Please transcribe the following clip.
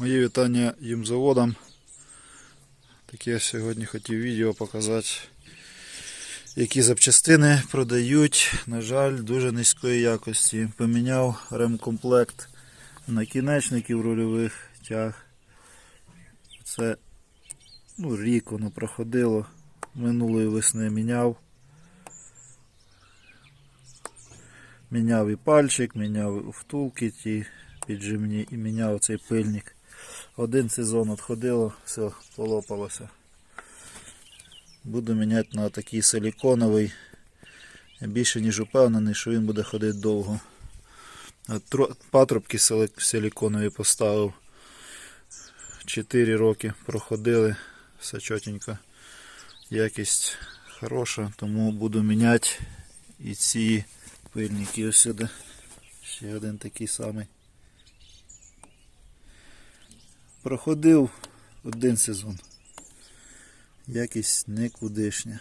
Мої вітання їм заводам. Таке я сьогодні хотів відео показати, які запчастини продають, на жаль, дуже низької якості. Поміняв ремкомплект накінечників рульових тяг. Це ну, рік воно проходило. Минулої весни міняв. Міняв і пальчик, міняв втулки ті піджимні і міняв цей пильник. Один сезон відходило, все, полопалося. Буду міняти на такий силіконовий. Я більше ніж упевнений, що він буде ходити довго. Патрубки силіконові поставив. 4 роки проходили, все чотенько. Якість хороша, тому буду міняти і ці пильники ось сюди. Ще один такий самий. Проходив один сезон. Якість никудишня.